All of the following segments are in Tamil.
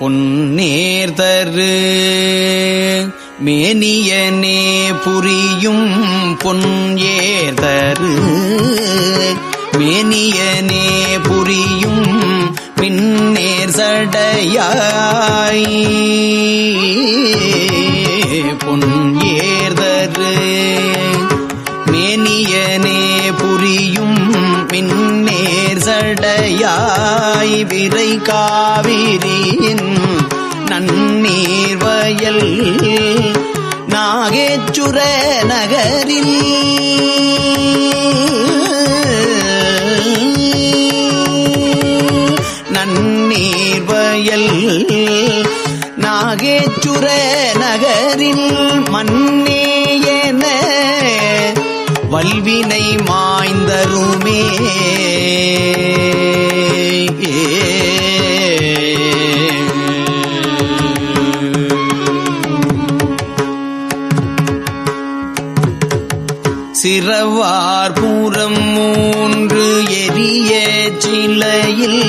பொன்னேர்தரு மேனியனே புரியும் பொன் ஏதரு மேனியனே புரியும் பின்னேர் சடையாய். பொன் ஏர்தரு மேனியனே புரியும் பின்னேர் சடையாய். விரை காவி நீர்வயல் நாகேச்சுர நகரில் நன்னீர்வயல் நாகேச்சுர நகரில் மன்னேயன வல்வினை மாய்ந்தருமே. சிறவார் மூன்று எரிய சிலையில்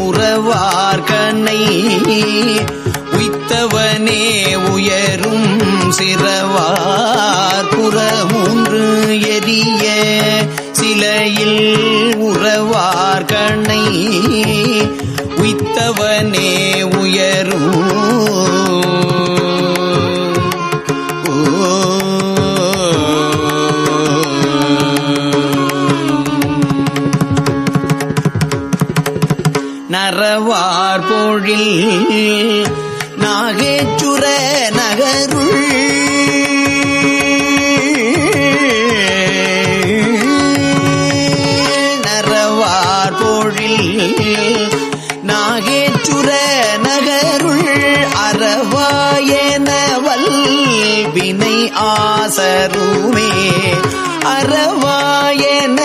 உறவார்கனை உய்த்தவனே உயரும் சிறவார் புறமூன்று எரிய சிலையில் உறவார்கனை உய்த்தவனே உயரும் நரவார் பொழில் நாகேச்சுர நகருள். நரவார் பொழில் நாகேச்சுர நகருள் அறவாயனவல் வினை ஆசருமே. அறவாயன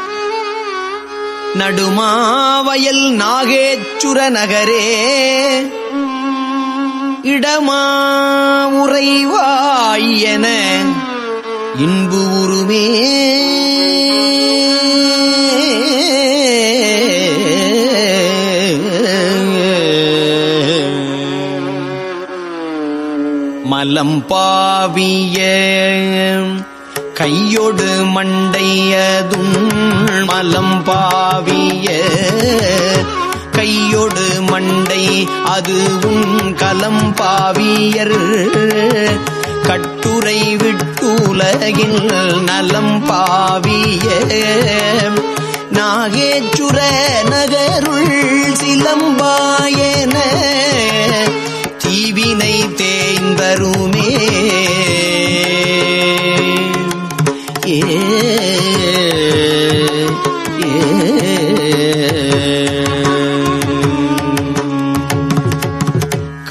நடுமாவயல் நாகேச்சுர நகரே இடமா உறைவாயன இன்பு உருமே. மலம் பாவிய கையொடு மண்டையதும் மலம் பாவிய கையொடு மண்டை அது உன் கலம் பாவியர். கட்டுரை விட்டுலகில் நலம் பாவிய நாகேச்சுர நகருள் சிலம்பாயன தீவினை தேய்ந்தருமே. ஏ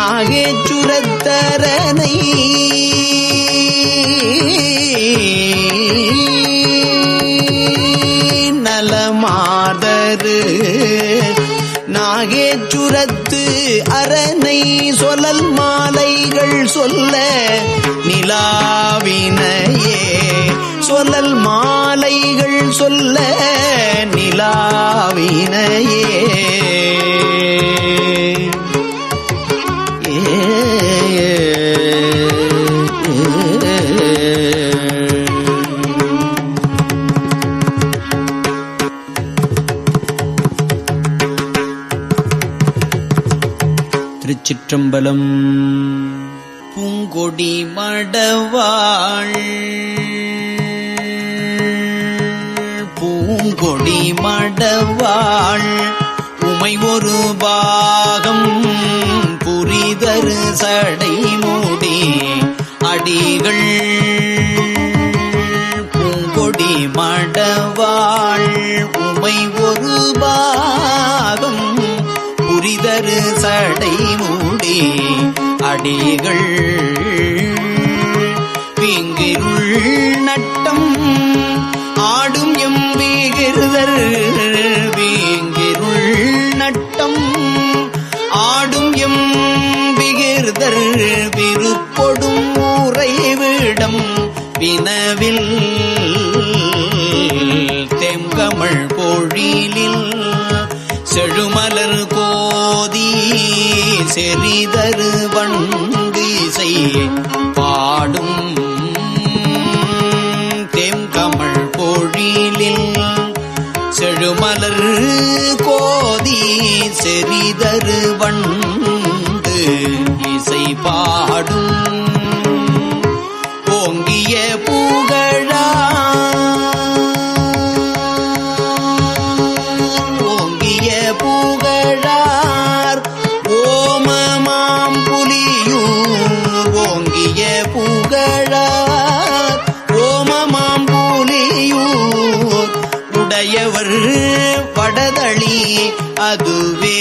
நாகேச்சுரத்தரனை நலமாதரு நாகேச்சுரத்து அரணை சொல்லல் மாலைகள் சொல்ல நிலாவினையே. சொல்லல் மாலைகள் சொல்ல நிலாவினையே. திருச்சிற்றம்பலம் பூங்கொடி மடவா அடிகள். பிங்கிருள் நட்டம் ஆடும் எம் வீகிருதர். வீங்கிருள் நட்டம் ஆடும் எம் விகிர்தர். விருப்பொடும் உறைவிடம் வினவில். தெங்கமள் பொழிலில் செழும் ஜோதி செறிதரு வண்டு இசை பாடும் தெம்கமள் பொழிலில் செழுமலர் கோதி செறிதரு வண்டு இசை பாடும் புகழார் ஓமமாம்பூலியூர் உடையவர் படதளி அதுவே.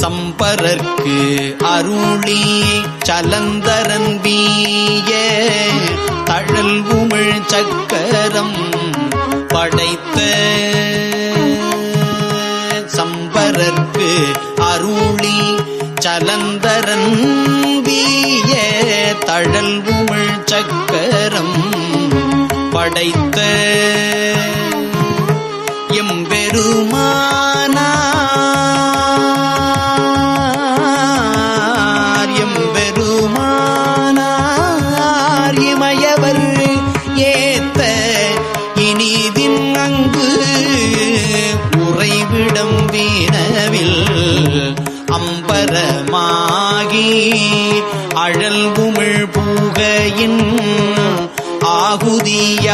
சம்பரர்க்கு அருளி சலந்தரன் வீய. தழல் உமிழ் சக்கரம் படைத்த சம்பரர்க்கு அருளி சலந்தரன் வீய தழல் உமிழ் சக்கரம் படைத்த எம்பெருமானார்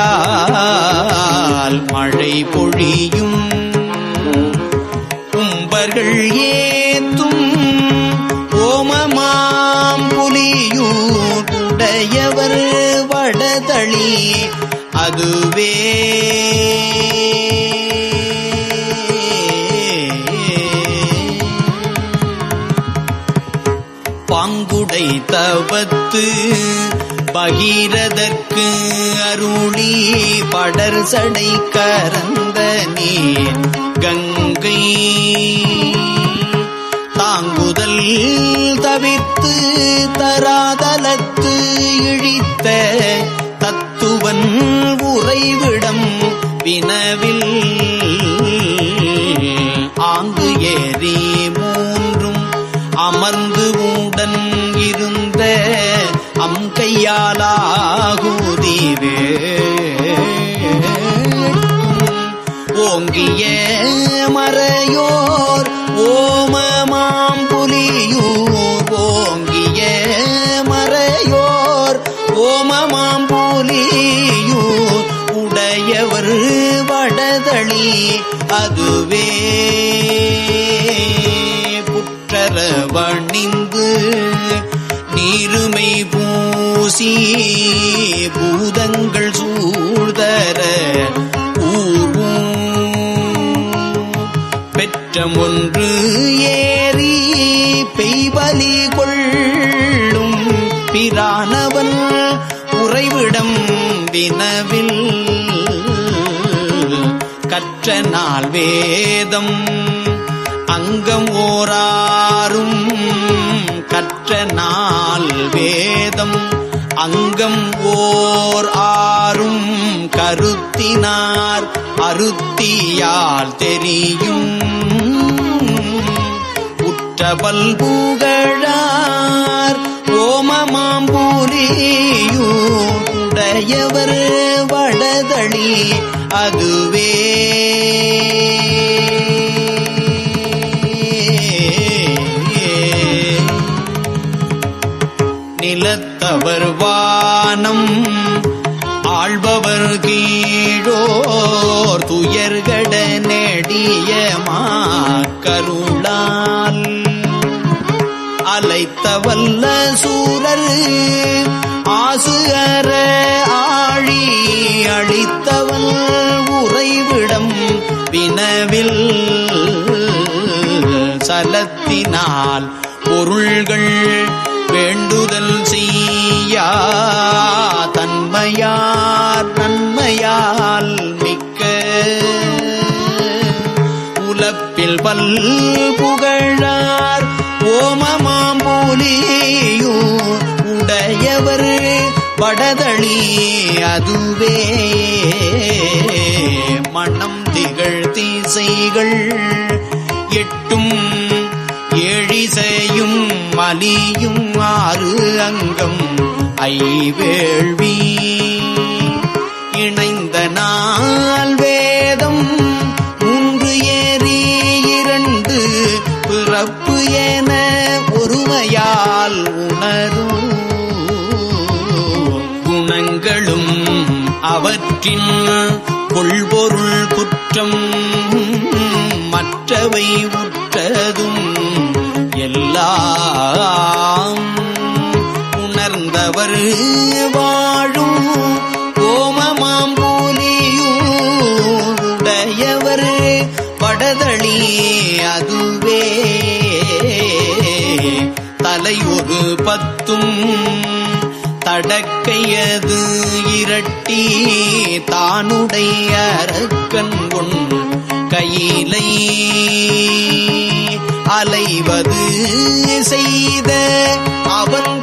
மழையால் மழை பொழியும். கும்பர்கள் ஏத்தும் ஓமமாம் புலியூடையவர் வடதளி அதுவே. பாங்குடை தவத்து பகீரதற்கு அருளி படர் சடை கரந்த நீர் கங்கை. தாங்குதல் தவித்து தராதலத்து இழித்த பூசி பூதங்கள் சூழ்தர ஊர்வும் பெற்றம் ஒன்று ஏறி பெய்வலி கொள்ளும் பிரானவன் உறைவிடம் வினவில். கற்ற நாள் வேதம் அங்கம் ஓராறும். கற்ற நாள் வேதம் அங்கம் ஓர் ஆறும் கருத்தினார் அருத்தியால் தெரியும். உற்றபல் புகழார் ஓமமாம்பூலியுடையவர் வடதளி அதுவே. நிலத்தவர் வானம் ஆள்பவர் கீழோர் துயர்கட நெடிய மாக்கருளால். அலைத்தவல்ல சூரர் ஆசு அற ஆழி அழித்தவன் உறைவிடம் வினவில் சலத்தினால் பொருள்கள் தன்மையார் நன்மையால் மிக்க உலப்பில் பல் புகழார். ஓமமாம்பூலியூ உடையவர் படதளி அதுவே. மனம் திகழ் தீசைகள் எட்டும் ஏழிசையும் மலியும் ஆறு அங்கம். ஐவேள்வி. இணைந்த நாள் வேதம் மூன்று ஏறி இரண்டு பிறப்பு என ஒருமையால் உணரும். குணங்களும் அவற்றின் கொள்பொருள் குற்றம் மற்றவை உற்றதும் எல்லாம் உணர்ந்த உழவர் வாழும் ஓமமாம்பூலியுடையவர் படதளி அதுவே. தலை ஒரு பத்தும் தடக்கையது இரட்டி தானுடைய அரக்கன் கொண் கையிலை அலைவது செய்த அவன்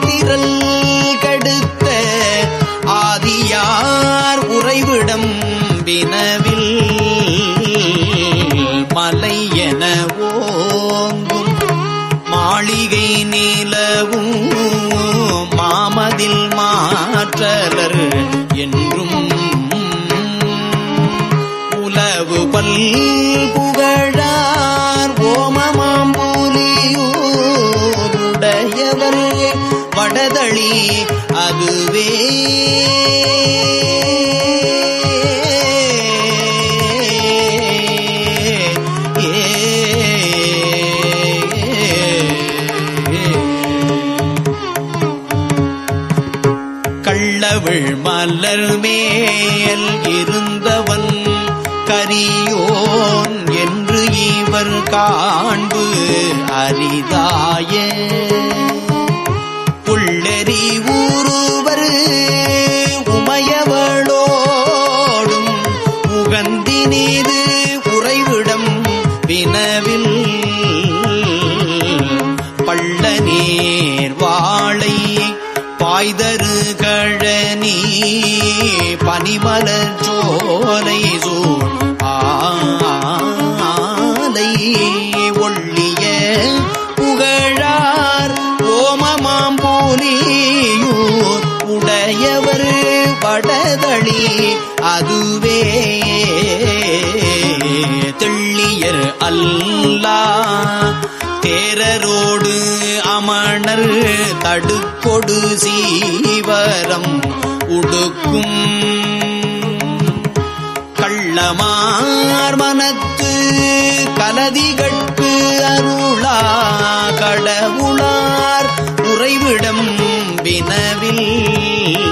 வினவில் மலை என ஓங்கும். மாளிகை நிலவும் மாமதில் மாற்றலர் என்றும் உலவு பல்பு மலர் மேல் இருந்தவன் கரியோன் என்று இவர் காண்பு. அரிதாயே தடுப்பொடு சீவரம் உடுக்கும். கள்ளமார் மனத்து கலதிகட்கு அருளா கடவுளார். உறைவிடம் வினவில்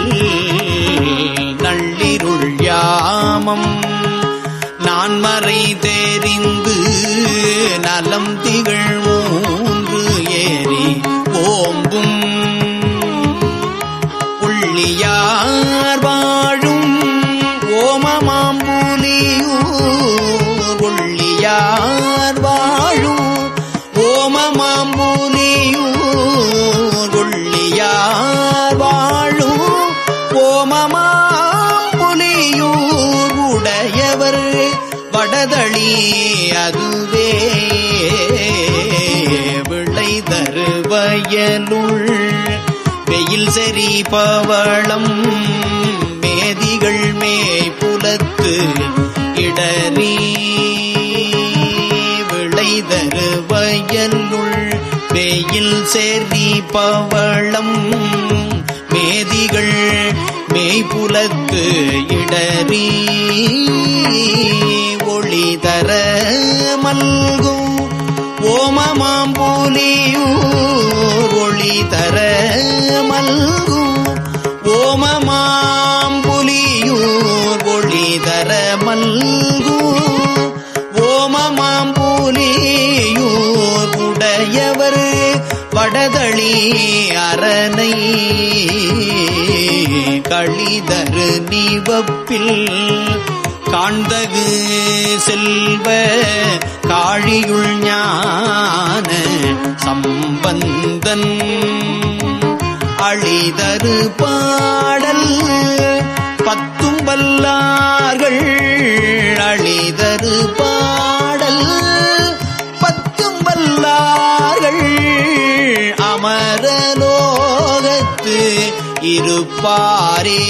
வழி அதுவே விளை தருவயலுள். வெயில் செறி பவளம் மேதிகள் மேய் புலத்து இடறி. விளை தருவயலுள் வெயில் செறி பவளம் மேதிகள் மேய்புலத்து இடறி. தர மல்கும். ஓமமாம் ஓமமாம்பூலியூர் ஒளி தர மல்கும். ஓமமாம் புலியூர் ஒளி தர மல்கும். ஓமமாம் புலியூர் உடையவர் வடதளி அரணை. களிதரு நீவப்பில் காண்தகு செல்வ காழியுள் ஞான சம்பந்தன். அழிதரு பாடல் பத்தும் வல்லார்கள். அழிதரு பாடல் பத்தும் வல்லார்கள். அமரலோகத்து இருப்பாரே.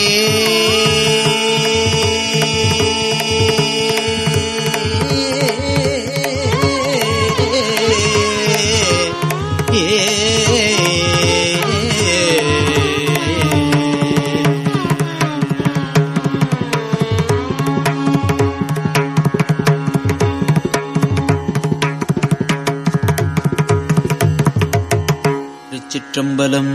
bakalım.